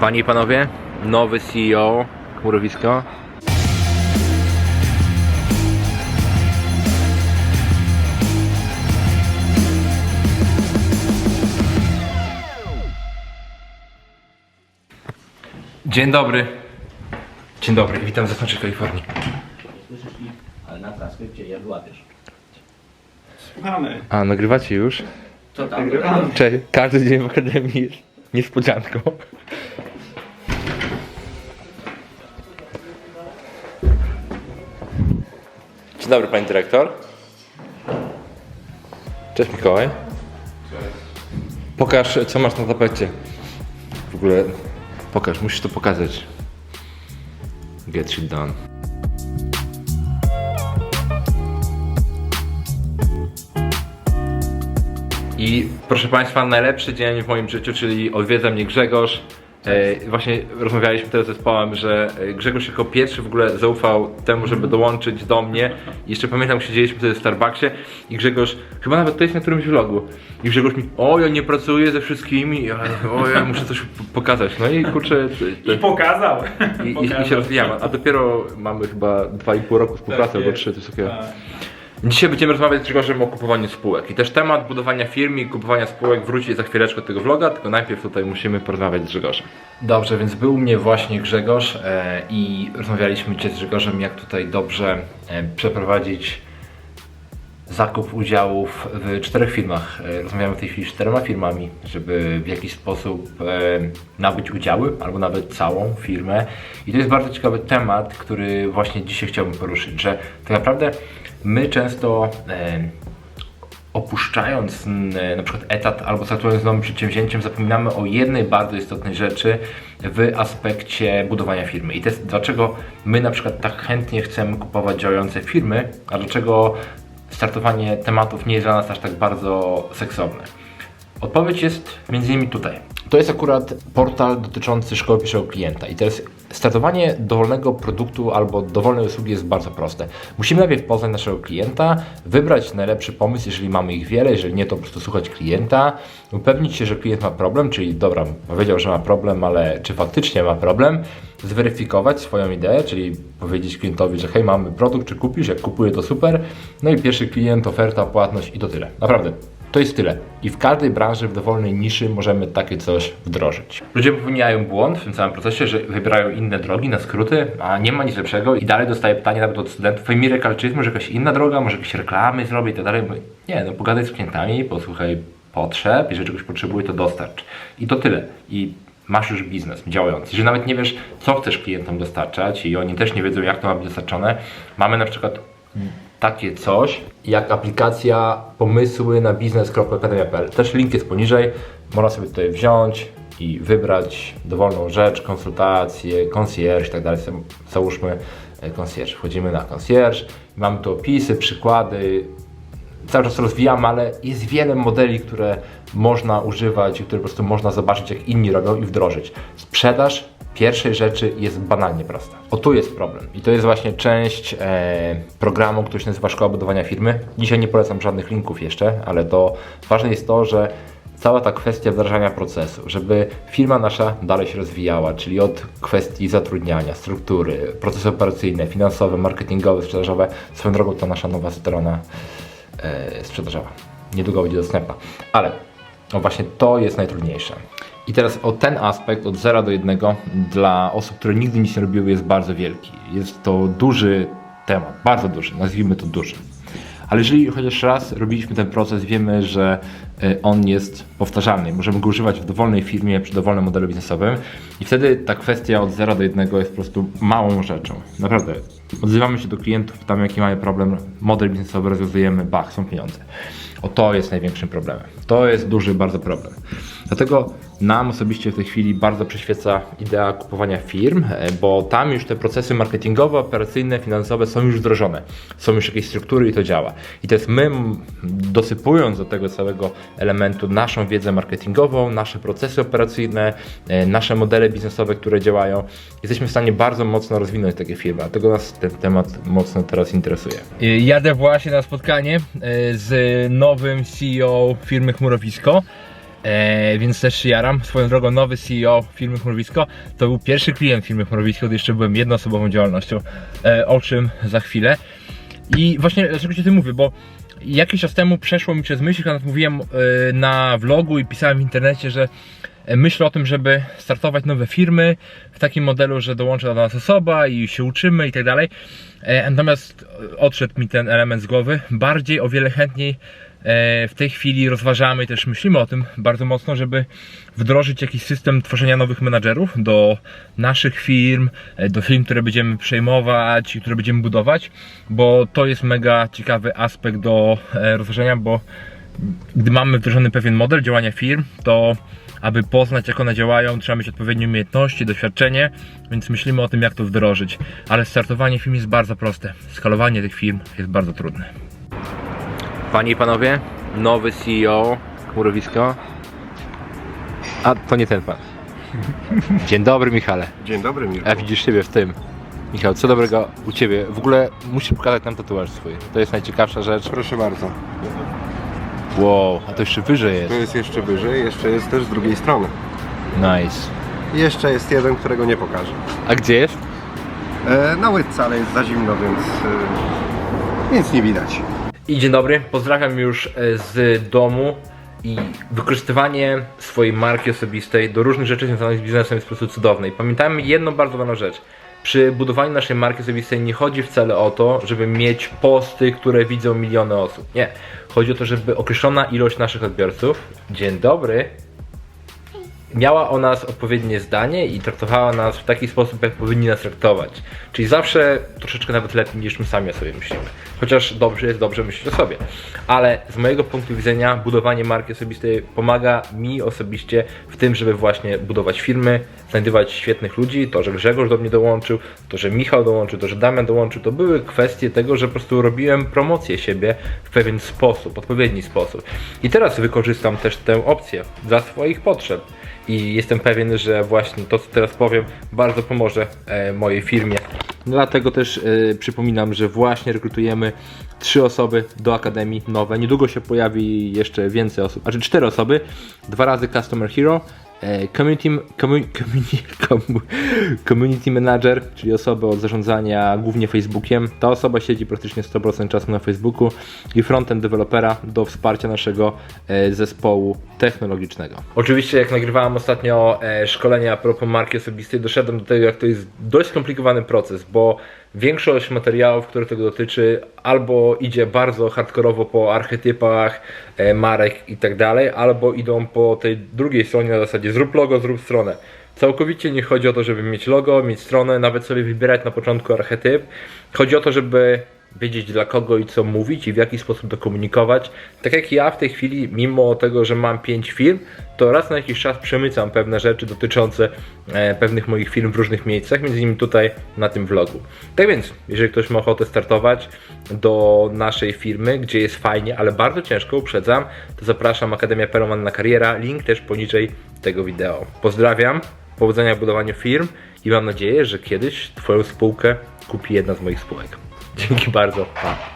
Panie i panowie, nowy CEO Chmurowisko. Dzień dobry. Dzień dobry, witam ze Słonecznej Kalifornii. Słyszysz ich, ale na transkrypcie je wyłapiesz. Mamy. A, nagrywacie już? Co tam? Cześć, każdy dzień w Akademii jest niespodzianką. Dzień dobry, pani dyrektor. Cześć Mikołaj. Pokaż, co masz na tapecie. W ogóle, pokaż, musisz to pokazać. Get shit done. I proszę Państwa, najlepszy dzień w moim życiu, czyli odwiedza mnie Grzegorz. E, właśnie rozmawialiśmy teraz z zespołem, że e, Grzegorz jako pierwszy w ogóle zaufał temu, żeby dołączyć do mnie. I jeszcze pamiętam, siedzieliśmy wtedy w Starbucksie i Grzegorz, chyba nawet to jest na którymś vlogu. I Grzegorz mi, o ja nie pracuję ze wszystkimi, ale o ja muszę coś pokazać. No i kurczę, to- I pokazał. i, i, i się rozwijamy. A dopiero mamy chyba 2,5 roku współpracy Tak albo jest. 3, coś takiego. Tak. Dzisiaj będziemy rozmawiać z Grzegorzem o kupowaniu spółek. I też temat budowania firm i kupowania spółek wróci za chwileczkę tego vloga, tylko najpierw tutaj musimy porozmawiać z Grzegorzem. Dobrze, więc był u mnie właśnie Grzegorz e, i rozmawialiśmy dzisiaj z Grzegorzem, jak tutaj dobrze e, przeprowadzić zakup udziałów w czterech firmach. E, Rozmawiamy w tej chwili z czterema firmami, żeby w jakiś sposób e, nabyć udziały albo nawet całą firmę. I to jest bardzo ciekawy temat, który właśnie dzisiaj chciałbym poruszyć, że tak naprawdę my często e, opuszczając na przykład etat albo startując z nowym przedsięwzięciem, zapominamy o jednej bardzo istotnej rzeczy w aspekcie budowania firmy. I to jest dlaczego my na przykład tak chętnie chcemy kupować działające firmy, a dlaczego startowanie tematów nie jest dla nas aż tak bardzo seksowne. Odpowiedź jest między innymi tutaj. To jest akurat portal dotyczący szkoły pierwszego klienta i teraz startowanie dowolnego produktu albo dowolnej usługi jest bardzo proste. Musimy najpierw poznać naszego klienta, wybrać najlepszy pomysł, jeżeli mamy ich wiele, jeżeli nie, to po prostu słuchać klienta, upewnić się, że klient ma problem, czyli dobra, powiedział, że ma problem, ale czy faktycznie ma problem, zweryfikować swoją ideę, czyli powiedzieć klientowi, że hej, mamy produkt, czy kupisz, jak kupuje to super, no i pierwszy klient, oferta, płatność i to tyle. Naprawdę. To jest tyle. I w każdej branży, w dowolnej niszy możemy takie coś wdrożyć. Ludzie popełniają błąd w tym całym procesie, że wybierają inne drogi na skróty, a nie ma nic lepszego i dalej dostaję pytanie nawet od studentów, Mirek, ale czy jest może jakaś inna droga, może jakieś reklamy zrobię i tak dalej. Nie, no pogadaj z klientami, posłuchaj potrzeb, jeżeli czegoś potrzebuje, to dostarcz. I to tyle. I masz już biznes działający. Jeżeli nawet nie wiesz, co chcesz klientom dostarczać i oni też nie wiedzą, jak to ma być dostarczone, mamy na przykład takie coś jak aplikacja pomysły na biznes.akademia.pl. Też link jest poniżej. Można sobie tutaj wziąć i wybrać dowolną rzecz, konsultacje, concierge i tak dalej. Załóżmy e, concierge. Wchodzimy na concierge, mamy tu opisy, przykłady, cały czas rozwijamy, ale jest wiele modeli, które można używać i które po prostu można zobaczyć, jak inni robią i wdrożyć. Sprzedaż pierwszej rzeczy jest banalnie prosta. O tu jest problem. I to jest właśnie część e, programu, który się nazywa Szkoła Budowania Firmy. Dzisiaj nie polecam żadnych linków jeszcze, ale to ważne jest to, że cała ta kwestia wdrażania procesu, żeby firma nasza dalej się rozwijała, czyli od kwestii zatrudniania, struktury, procesy operacyjne, finansowe, marketingowe, sprzedażowe. Swoją drogą to nasza nowa strona e, sprzedażowa. Niedługo będzie dostępna. Ale no właśnie to jest najtrudniejsze. I teraz o ten aspekt od 0 do 1 dla osób, które nigdy nic nie robiły jest bardzo wielki. Jest to duży temat, bardzo duży, nazwijmy to duży. Ale jeżeli chociaż raz robiliśmy ten proces, wiemy, że y, on jest powtarzalny. Możemy go używać w dowolnej firmie, przy dowolnym modelu biznesowym i wtedy ta kwestia od 0 do 1 jest po prostu małą rzeczą. Naprawdę. Odzywamy się do klientów, pytamy jaki mają problem, model biznesowy rozwiązujemy, bach, są pieniądze. O to jest największym problemem. To jest duży bardzo problem. Dlatego nam osobiście w tej chwili bardzo przyświeca idea kupowania firm, e, bo tam już te procesy marketingowe, operacyjne, finansowe są już wdrożone. Są już jakieś struktury i to działa. I teraz my, m, dosypując do tego całego elementu naszą wiedzę marketingową, nasze procesy operacyjne, e, nasze modele biznesowe, które działają, jesteśmy w stanie bardzo mocno rozwinąć takie firmy. Dlatego nas ten temat mocno teraz interesuje. Jadę właśnie na spotkanie e, z nowym CEO firmy Chmurowisko. e, więc też się jaram. Swoją drogą nowy CEO firmy Chmurowicko to był pierwszy klient firmy Chmurowicko, gdy jeszcze byłem jednoosobową działalnością, e, o czym za chwilę. I właśnie dlaczego ci o tym mówię, bo jakiś czas temu przeszło mi przez myśl, kiedy mówiłem e, na vlogu i pisałem w internecie, że myślę o tym, żeby startować nowe firmy w takim modelu, że dołącza do nas osoba i się uczymy i tak dalej. E, Natomiast odszedł mi ten element z głowy. Bardziej, o wiele chętniej e, w tej chwili rozważamy też myślimy o tym bardzo mocno, żeby wdrożyć jakiś system tworzenia nowych menadżerów do naszych firm, e, do firm, które będziemy przejmować i które będziemy budować, bo to jest mega ciekawy aspekt do rozważenia, bo gdy mamy wdrożony pewien model działania firm, to aby poznać jak one działają, trzeba mieć odpowiednie umiejętności, doświadczenie, więc myślimy o tym jak to wdrożyć. Ale startowanie firm jest bardzo proste. Skalowanie tych firm jest bardzo trudne. Panie i panowie, nowy CEO Chmurowisko. A to nie ten pan. Dzień dobry Michale. Dzień dobry, Mirku. A widzisz siebie w tym. Michał, co dobrego u ciebie? W ogóle musisz pokazać nam tatuaż swój. To jest najciekawsza rzecz. Proszę bardzo. Wow, a to jeszcze wyżej To jest. jest jeszcze wyżej, jeszcze jest też z drugiej strony. Nice. Jeszcze jest jeden, którego nie pokażę. A gdzie jest? E, na łydce, ale jest za zimno, więc e, nic nie widać. I dzień dobry, pozdrawiam już e, z domu i wykorzystywanie swojej marki osobistej do różnych rzeczy związanych z biznesem jest po prostu cudowne. I pamiętajmy jedną bardzo ważną rzecz. Przy budowaniu naszej marki osobistej nie chodzi wcale o to, żeby mieć posty, które widzą miliony osób. Nie. Chodzi o to, żeby określona ilość naszych odbiorców, dzień dobry, miała o nas odpowiednie zdanie i traktowała nas w taki sposób, jak powinni nas traktować. Czyli zawsze troszeczkę nawet lepiej niż my sami o sobie myślimy. Chociaż dobrze jest dobrze myśleć o sobie. Ale z mojego punktu widzenia budowanie marki osobistej pomaga mi osobiście w tym, żeby właśnie budować firmy, znajdywać świetnych ludzi. To, że Grzegorz do mnie dołączył, to, że Michał dołączył, to, że Damian dołączył, to były kwestie tego, że po prostu robiłem promocję siebie w pewien sposób, odpowiedni sposób. I teraz wykorzystam też tę opcję dla swoich potrzeb i jestem pewien, że właśnie to, co teraz powiem, bardzo pomoże e, mojej firmie. Dlatego też e, przypominam, że właśnie rekrutujemy trzy osoby do Akademii nowe. Niedługo się pojawi jeszcze więcej osób, znaczy cztery osoby, dwa razy Customer Hero, Community, commu- community, commu- community Manager, czyli osoba od zarządzania głównie Facebookiem. Ta osoba siedzi praktycznie 100% czasu na Facebooku i frontend dewelopera do wsparcia naszego e, zespołu technologicznego. Oczywiście jak nagrywałem ostatnio e, szkolenia a propos marki osobistej, doszedłem do tego, jak to jest dość skomplikowany proces, bo większość materiałów, które tego dotyczy, albo idzie bardzo hardkorowo po archetypach e, marek i tak dalej, albo idą po tej drugiej stronie na zasadzie zrób logo, zrób stronę. Całkowicie nie chodzi o to, żeby mieć logo, mieć stronę, nawet sobie wybierać na początku archetyp. Chodzi o to, żeby wiedzieć dla kogo i co mówić i w jaki sposób to komunikować. Tak jak ja w tej chwili, mimo tego, że mam 5 firm, to raz na jakiś czas przemycam pewne rzeczy dotyczące e, pewnych moich firm w różnych miejscach, między innymi tutaj na tym vlogu. Tak więc, jeżeli ktoś ma ochotę startować do naszej firmy, gdzie jest fajnie, ale bardzo ciężko, uprzedzam, to zapraszam Akademia Peroman na kariera, link też poniżej tego wideo. Pozdrawiam, powodzenia w budowaniu firm i mam nadzieję, że kiedyś Twoją spółkę kupi jedna z moich spółek. Dzięki bardzo. Pa.